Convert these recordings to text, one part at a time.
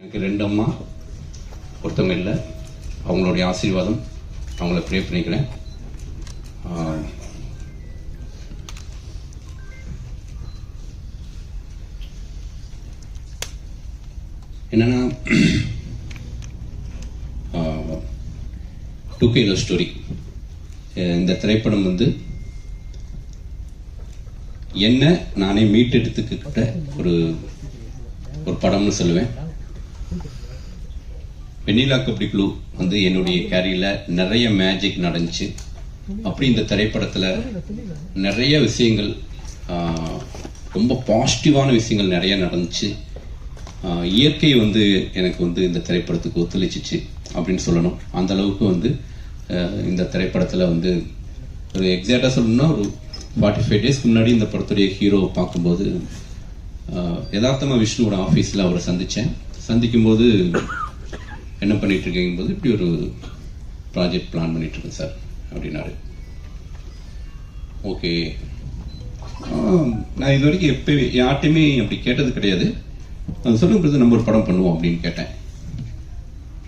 எனக்கு ரெண்டு அம்மா ஒருத்தவங்க இல்லை. அவங்களுடைய ஆசீர்வாதம் அவங்கள ப்ரே பண்ணிக்கிறேன். என்னன்னா டூ கே ஸ்டோரி இந்த திரைப்படம் வந்து என்ன நானே மீட்டெடுத்துக்கிட்ட ஒரு ஒரு படம்னு சொல்லுவேன். வெண்ணிலா கபடி குழு வந்து என்னுடைய கேரியில் நிறைய மேஜிக் நடந்துச்சு. அப்படி இந்த திரைப்படத்தில் நிறைய விஷயங்கள் ரொம்ப பாசிட்டிவான விஷயங்கள் நிறைய நடந்துச்சு. இயற்கை வந்து எனக்கு வந்து இந்த திரைப்படத்துக்கு ஒத்துழைச்சிச்சு அப்படின்னு சொல்லணும். அந்த அளவுக்கு வந்து இந்த திரைப்படத்தில் வந்து ஒரு எக்ஸாக்டாக சொல்லணும்னா ஒரு ஃபார்ட்டி ஃபைவ் டேஸ்க்கு முன்னாடி இந்த படத்துடைய ஹீரோவை பார்க்கும்போது யதார்த்தமாக விஷ்ணுவோட ஆஃபீஸில் அவரை சந்தித்தேன் சந்திக்கும்போது என்ன பண்ணிட்டு இருக்கீங்க போது இப்படி ஒரு ப்ராஜெக்ட் பிளான் பண்ணிட்டு இருக்கேன் சார் அப்படின்னாரு. ஓகே. நான் இது வரைக்கும் எப்போ யார்ட்டையுமே அப்படி கேட்டது கிடையாது. அது சொல்லுங்க பிரதர் நம்ம ஒரு படம் பண்ணுவோம் அப்படின்னு கேட்டேன்.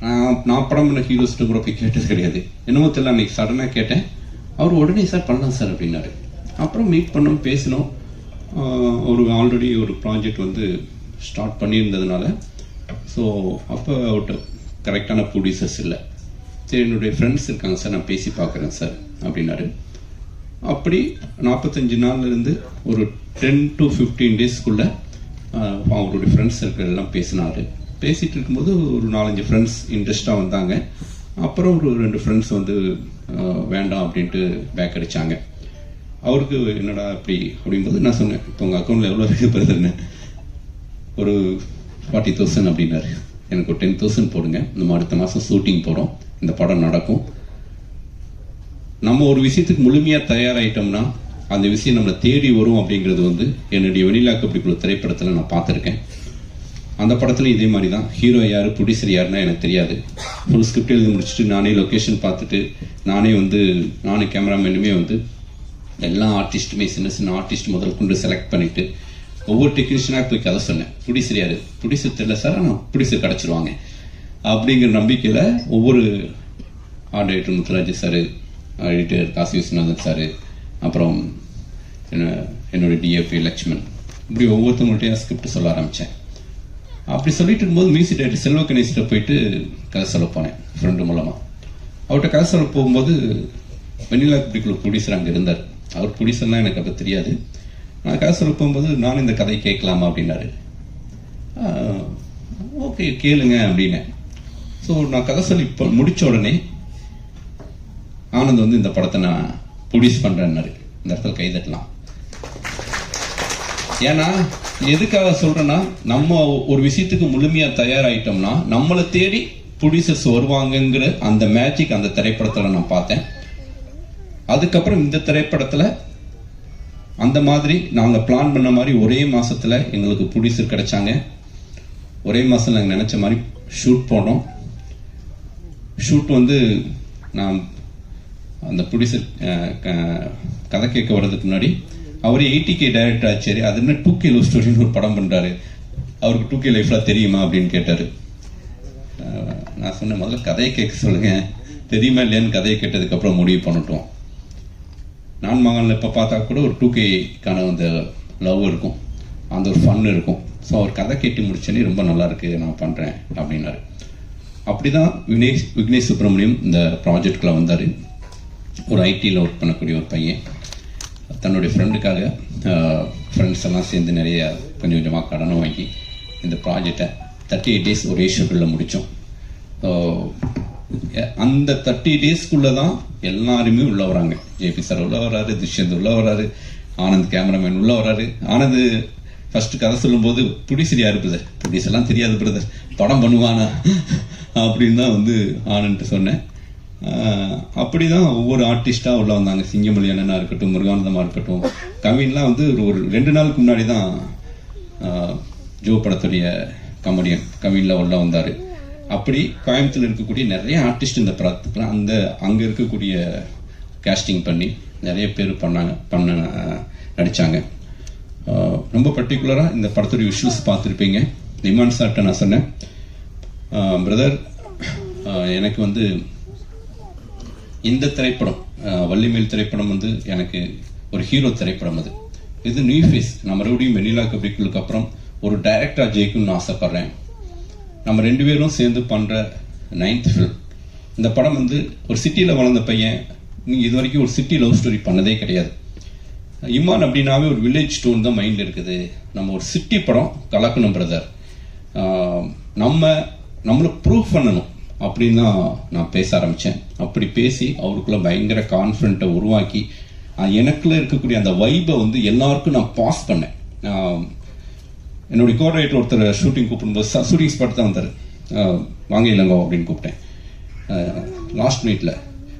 நான் நான் படம் பண்ண ஹீரோஸ்ட்டு கூட போய் கேட்டது கிடையாது. என்னமோ தெரியல அன்னைக்கு சடனாக கேட்டேன். அவர் உடனே சார் பண்ணலாம் சார் அப்படின்னாரு. அப்புறம் மீட் பண்ணோம் பேசினோம். ஒரு ஆல்ரெடி ஒரு ப்ராஜெக்ட் வந்து ஸ்டார்ட் பண்ணியிருந்ததுனால. ஸோ அப்போ அவர்கிட்ட கரெக்டான ப்ரொடியூசர்ஸ் இல்லை. சரி என்னுடைய ஃப்ரெண்ட்ஸ் இருக்காங்க சார் நான் பேசி பார்க்குறேன் சார் அப்படின்னாரு. அப்படி நாற்பத்தஞ்சு நாள்ல இருந்து ஒரு டென் டு ஃபிஃப்டீன் டேஸ்க்குள்ளே அவங்களுடைய ஃப்ரெண்ட்ஸ் சர்க்கிள் எல்லாம் பேசினாரு. பேசிட்டு இருக்கும்போது ஒரு நாலஞ்சு ஃப்ரெண்ட்ஸ் இன்ட்ரெஸ்டாக வந்தாங்க. அப்புறம் ஒரு ரெண்டு ஃப்ரெண்ட்ஸ் வந்து வேண்டாம் அப்படின்ட்டு பேக் அடித்தாங்க அவருக்கு என்னடா அப்படி அப்படிங்கும்போது நான் சொன்னேன் இப்போ உங்கள் அக்கௌண்ட்டில் எவ்வளோ இருக்குது பிரதர்னு ஒரு ஃபார்ட்டி தௌசண்ட் அப்படின்னாரு. எனக்கு ஒரு டென் தௌசண்ட் போடுங்க. நம்ம அடுத்த மாதம் ஷூட்டிங் போகிறோம் இந்த படம் நடக்கும். நம்ம ஒரு விஷயத்துக்கு முழுமையாக தயாராகிட்டோம்னா அந்த விஷயம் நம்மளை தேடி வரும் அப்படிங்கிறது வந்து என்னுடைய வெனிலா கபடிக்குள்ள திரைப்படத்தில் நான் பார்த்துருக்கேன். அந்த படத்துல இதே மாதிரி தான் ஹீரோ யார் ப்ரொடியூசர் யாருன்னா எனக்கு தெரியாது. ஃபுல் ஸ்கிரிப்ட் எழுதி முடிச்சுட்டு நானே லொக்கேஷன் பார்த்துட்டு நானே வந்து நானே கேமராமேனுமே வந்து எல்லா ஆர்டிஸ்ட்டுமே சின்ன சின்ன ஆர்டிஸ்ட் முதல் கொண்டு செலக்ட் பண்ணிவிட்டு ஒவ்வொரு டெக்னீஷியனாக போய் கதை சொன்னேன். ப்ரொடியூசர் புடிசு தெரியல சார் ஆனால் ப்ரொடியூசர் கிடச்சிருவாங்க. அப்படிங்கிற நம்பிக்கையில் ஒவ்வொரு auditor Muthuraj sir editor Kasi Viswanathan sir அப்புறம் என்ன என்னுடைய டிஎஃபி லக்ஷ்மண் இப்படி ஒவ்வொருத்தவங்கள்ட்டையும் ஸ்கிரிப்ட் சொல்ல ஆரம்பித்தேன் அப்படி சொல்லிட்டு இருக்கும்போது மியூசிக் டைரக்டர் செல்வ கணேசிட்ட போயிட்டு கதை சொல்ல போனேன் ஃப்ரெண்டு மூலமாக அவர்கிட்ட கதை சொல்ல போகும்போது வெண்ணிலா குடிக்குள்ள ப்ரொடியூசர் அங்கே இருந்தார். அவர் ப்ரொடியூசர்லாம் எனக்கு அப்போ தெரியாது. நான் கதை போகும்போது நான் இந்த கதையை கேட்கலாமா அப்படின்னாரு. ஓகே கேளுங்க அப்படின்னேன் ஸோ நான் கதை சொல்லி இப்போ முடிச்ச உடனே ஆனந்த் வந்து இந்த படத்தை நான் ப்ரொடியூஸ் பண்ணுறேன்னாரு இந்த இடத்துல கைதட்டலாம் ஏன்னா எதுக்காக சொல்கிறேன்னா நம்ம ஒரு விஷயத்துக்கு முழுமையாக தயாராகிட்டோம்னா நம்மளை தேடி ப்ரொடியூசர்ஸ் வருவாங்கங்கிற அந்த மேஜிக் அந்த திரைப்படத்தில் நான் பார்த்தேன். அதுக்கப்புறம் இந்த திரைப்படத்தில் அந்த மாதிரி நாங்கள் பிளான் பண்ண மாதிரி ஒரே மாதத்தில் எங்களுக்கு ப்ரொடியூசர் கிடைச்சாங்க. ஒரே மாதம் நாங்கள் நினச்ச மாதிரி ஷூட் போனோம். ஷூட் வந்து நான் அந்த ப்ரொடியூசர் கதை கேட்க வர்றதுக்கு முன்னாடி அவர் எயிட்டி கே டைரக்டர் ஆச்சாரி அது என்ன டூ கே லவ் ஸ்டோரின்னு ஒரு படம் பண்ணுறாரு அவருக்கு டூ கே லைஃப்லாம் தெரியுமா அப்படின்னு கேட்டார். நான் சொன்னேன் முதல்ல கதையை கேட்க சொல்லுங்கள் தெரியுமா இல்லையான்னு கதையை கேட்டதுக்கப்புறம் முடிவு பண்ணட்டும். நான் மகனில் இப்போ பார்த்தா கூட ஒரு டூ கேக்கான அந்த லவ் இருக்கும். அந்த ஒரு ஃபன் இருக்கும். ஸோ அவர் கதை கேட்டு முடிச்சோன்னே ரொம்ப நல்லா இருக்குது நான் பண்ணுறேன் அப்படின்னாரு. அப்படிதான் வினேஷ் விக்னேஷ் சுப்பிரமணியம் இந்த ப்ராஜெக்டில் வந்தார். ஒரு ஐடியில் ஒர்க் பண்ணக்கூடிய ஒரு பையன். தன்னுடைய ஃப்ரெண்டுக்காக ஃப்ரெண்ட்ஸ் எல்லாம் சேர்ந்து நிறைய கொஞ்சம் கொஞ்சமாக கடனை வாங்கி இந்த ப்ராஜெக்டை தேர்ட்டி எயிட் டேஸ் ஒரே ஷெட்யூலில் முடித்தோம் அந்த தேர்ட்டி டேஸ்க்குள்ளே தான் எல்லாருமே உள்ள வராங்க. ஜேபி சார் உள்ள வராரு துஷ்யந்த் உள்ள வராரு ஆனந்த் கேமராமேன் உள்ள வராரு. ஆனந்த் ஃபர்ஸ்ட் கதை சொல்லும்போது ப்ரொடியூசர் யாரு பிரதர் ப்ரொடியூசர்லாம் தெரியாது பிரதர் படம் பண்ணுவானா? அப்படின்னு தான் வந்து ஆனந்த் சொன்னேன். அப்படி அப்படிதான் ஒவ்வொரு ஆர்டிஸ்டா உள்ள வந்தாங்க. சிங்கமொழி அண்ணனா இருக்கட்டும் முருகானந்தமா இருக்கட்டும். கவின்லாம் வந்து ஒரு ஒரு ரெண்டு நாளுக்கு முன்னாடி தான் ஜோ படத்துடைய கமெடியன் கவின்ல உள்ள வந்தாரு. அப்படி கோயம்புத்தூர் இருக்கக்கூடிய நிறைய ஆர்டிஸ்ட் இந்த படத்துக்குலாம் அந்த அங்க இருக்கக்கூடிய கேஸ்டிங் பண்ணி நிறைய பேர் பண்ணாங்க பண்ண நடிச்சாங்க. ரொம்ப பர்டிகுலராக இந்த படத்துடைய விஷுவல்ஸ் பார்த்துருப்பீங்க. நிமான் சார்ட்ட நான் சொன்னேன். பிரதர் எனக்கு வந்து இந்த திரைப்படம் வள்ளிமேல் திரைப்படம் வந்து எனக்கு ஒரு ஹீரோ திரைப்படம் அது. இது நியூ ஃபேஸ் நான் மறுபடியும் வெண்ணிலா கபிக்குளுக்கு அப்புறம் ஒரு டைரக்டரா ஜெயிக்கணும்னு ஆசைப்படுறேன். நம்ம ரெண்டு பேரும் சேர்ந்து பண்ணுற நைன்த் ஃபிலிம் இந்த படம் வந்து ஒரு சிட்டியில் வளர்ந்த பையன் இது வரைக்கும் ஒரு சிட்டி லவ் ஸ்டோரி பண்ணதே கிடையாது. இமான் அப்படின்னாவே ஒரு வில்லேஜ் ஸ்டோன் தான் மைண்டில் இருக்குது. நம்ம ஒரு சிட்டி படம் கலக்கணும் பிரதர் நம்ம நம்மளை ப்ரூவ் பண்ணணும் அப்படின்னு தான் நான் பேச ஆரம்பித்தேன் அப்படி பேசி அவருக்குள்ள பயங்கர கான்ஃபிடண்ட்டை உருவாக்கி எனக்குள்ளே எனக்குள்ள இருக்கக்கூடிய அந்த வைபை வந்து எல்லாருக்கும் நான் பாஸ் பண்ணேன். என்னுடைய கோஆர்டினேட்டர் ஒருத்தர் ஷூட்டிங் கூப்பிடும்போது ஷூட்டிங் ஸ்பாட் தான் வந்தார். அஹ், வாங்க அப்படின்னு கூப்பிட்டேன். லாஸ்ட் மினிட்ல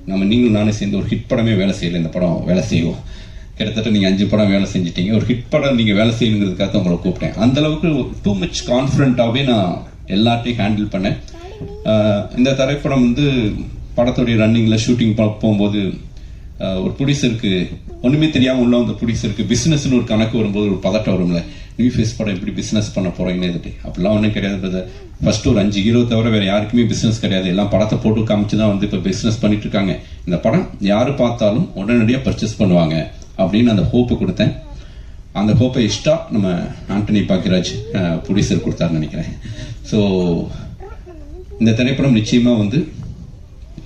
நம்ம நீங்களும் நானே சேர்ந்து ஒரு ஹிட் படமே வேலை செய்யலை இந்த படம் வேலை செய்வோம். கிட்டத்தட்ட நீங்கள் அஞ்சு படம் வேலை செஞ்சிட்டீங்க. ஒரு ஹிட் படம் நீங்கள் வேலை செய்யணுங்கிறதுக்காக தான் உங்களை கூப்பிட்டேன். அந்தளவுக்கு டூ மச் கான்ஃபிடண்ட்டாகவே நான் எல்லாத்தையும் ஹேண்டில் பண்ணேன். இந்த திரைப்படம் வந்து படத்துடைய ரன்னிங்கில் ஷூட்டிங் போகும்போது ஒரு புடிசருக்கு ஒன்றுமே தெரியாமல் உள்ள அந்த புடிசருக்கு பிஸ்னஸ்னு ஒரு கணக்கு வரும்போது ஒரு பதட்டம் வரும்ல. நியூ ஃபேஸ் படம் எப்படி பிஸ்னஸ் பண்ண போறீங்கன்னு அப்படிலாம் ஒன்றும் கிடையாது பிரதர் ஃபர்ஸ்ட் ஒரு அஞ்சு ஹீரோ தவிர வேற யாருக்குமே பிஸ்னஸ் கிடையாது. எல்லாம் படத்தை போட்டு காமிச்சு தான் வந்து இப்போ பிஸ்னஸ் பண்ணிட்டு இருக்காங்க. இந்த படம் யார் பார்த்தாலும் உடனடியாக பர்ச்சேஸ் பண்ணுவாங்க அப்படின்னு அந்த ஹோப்பு கொடுத்தேன். அந்த ஹோப்பை எக்ஸ்ட்ரா நம்ம ஆண்டனி பாக்கியராஜ் ப்ரொடியூசர் கொடுத்தாருன்னு நினைக்கிறேன். ஸோ இந்த திரைப்படம் நிச்சயமா வந்து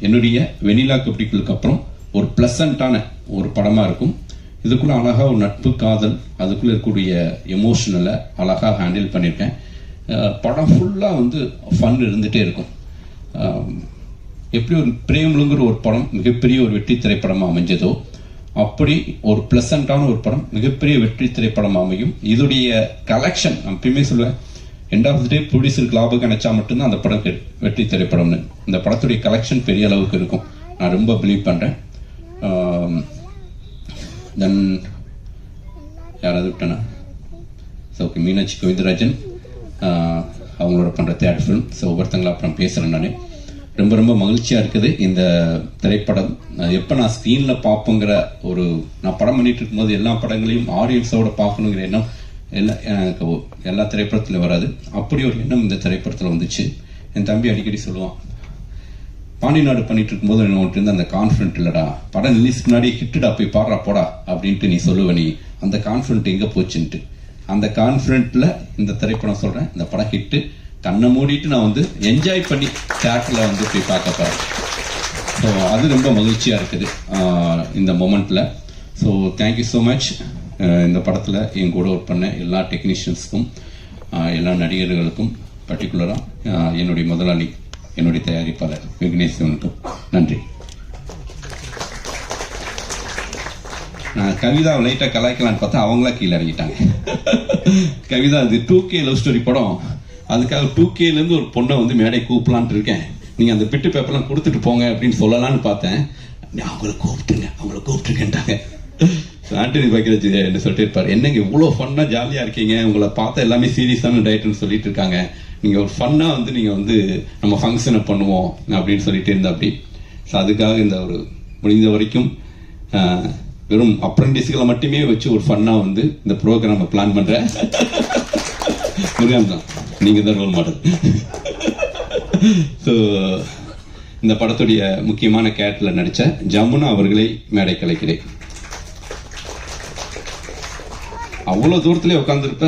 என்னுடைய வெனிலா கபடிகளுக்கு அப்புறம் ஒரு பிளசண்டான ஒரு படமா இருக்கும். இதுக்குள்ள அழகாக ஒரு நட்பு காதல் அதுக்குள்ள இருக்கக்கூடிய எமோஷனலை அழகாக ஹேண்டில் பண்ணியிருக்கேன் படம் ஃபுல்லாக வந்து ஃபன் இருந்துகிட்டே இருக்கும். எப்படி ஒரு பிரேம்லுங்கிற ஒரு படம் மிகப்பெரிய ஒரு வெற்றி திரைப்படமாக அமைஞ்சதோ அப்படி ஒரு பிளசண்டான ஒரு படம் மிகப்பெரிய வெற்றி திரைப்படம் அமையும். இதுடைய கலெக்ஷன் நான் எப்பயுமே சொல்லுவேன் எண்ட் ஆஃப் டே ப்ரொடியூசருக்கு லாபம் கிடைச்சா மட்டும்தான் அந்த படம் வெற்றி திரைப்படம்னு. இந்த படத்துடைய கலெக்ஷன் பெரிய அளவுக்கு இருக்கும். நான் ரொம்ப பிலீவ் பண்ணுறேன் தென் யாராவது விட்டனா? ஸோ ஓகே மீனாட்சி கோவிந்தராஜன் அவங்களோட பண்ற தேர்ட் ஃபிலிம் ஸோ ஒவ்வொருத்தங்களா அப்புறம் பேசுகிறேன் நான். ரொம்ப ரொம்ப மகிழ்ச்சியாக இருக்குது இந்த திரைப்படம். எப்போ நான் ஸ்க்ரீனில் பார்ப்போங்கிற ஒரு நான் படம் பண்ணிட்டு இருக்கும்போது எல்லா படங்களையும் ஆடியன்ஸோட பார்க்கணுங்கிற எண்ணம் எல்லா எனக்கு எல்லா திரைப்படத்தில் வராது. அப்படி ஒரு எண்ணம் இந்த திரைப்படத்தில் வந்துச்சு. என் தம்பி அடிக்கடி சொல்லுவான் பாண்டி நாடு பண்ணிட்டு இருக்கும்போது உன்கிட்ட இருந்து அந்த கான்ஃபிடென்ட் இல்லடா. படம் ரிலீஸ் முன்னாடி ஹிட்டுடா போய் பாடுறா போடா அப்படின்ட்டு நீ சொல்லுவ நீ. அந்த கான்ஃபிடென்ட் எங்க போச்சுன்ட்டு. அந்த கான்ஃபிடென்ட்ல இந்த திரைப்படம் சொல்றேன் இந்த படம் ஹிட்டு கண்ணை மூடிட்டு நான் வந்து என்ஜாய் பண்ணி தேட்டர்ல வந்து போய் பார்க்க போறேன். ஸோ அது ரொம்ப மகிழ்ச்சியா இருக்குது இந்த மொமெண்ட்ல so thank you so much இந்த படத்தில் என் கூட ஒர்க் பண்ண எல்லா டெக்னீஷியன்ஸ்க்கும் எல்லா நடிகர்களுக்கும் பர்டிகுலராக என்னுடைய முதலாளி என்னுடைய தயாரிப்பாளர் விக்னேஸ்வனுக்கும் நன்றி. நான் கவிதா லைட்டாக கலாய்க்கலான்னு பார்த்தா அவங்களா கீழே இறங்கிட்டாங்க. கவிதா அது டூ கே லவ் ஸ்டோரி படம். அதுக்காக டூ கேல இருந்து ஒரு பொண்ணை வந்து மேடை கூப்பிடலான்ட்டு இருக்கேன். நீங்க அந்த பிட்டு பேப்பர்லாம் கொடுத்துட்டு போங்க அப்படின்னு சொல்லலாம்னு பார்த்தேன். அவங்கள கூப்பிட்டுங்க அவங்கள கூப்பிட்டுருக்கேன்ட்டாங்க. ஆண்டனி பாக்கியராஜ் என்ன சொல்லிட்டு இருப்பார்? என்னங்க இவ்வளவு ஃபன்னாக ஜாலியாக இருக்கீங்க? உங்களை பார்த்தா எல்லாமே சீரியஸான டயட்னு சொல்லிட்டு இருக்காங்க. நீங்க ஒரு ஃபன்னா வந்து நீங்க வந்து நம்ம ஃபங்க்ஷனை பண்ணுவோம் அப்படின்னு சொல்லிட்டு இருந்தா அப்படி ஸோ அதுக்காக இந்த ஒரு முடிந்த வரைக்கும் ஆஹ், வெறும் அப்ரண்டிஸ்களை மட்டுமே வச்சு ஒரு ஃபன்னா வந்து இந்த ப்ரோக்ராமை பிளான் பண்றேன் முருகன் தான். நீங்க தான் ரோல் மாடல் ஸோ இந்த படத்துடைய முக்கியமான கேரக்டர்ல நடிச்ச ஜமுனா அவர்களை மேடை கலைக்கிறேன். அவ்வளவு தூரத்திலே உட்காந்துருப்ப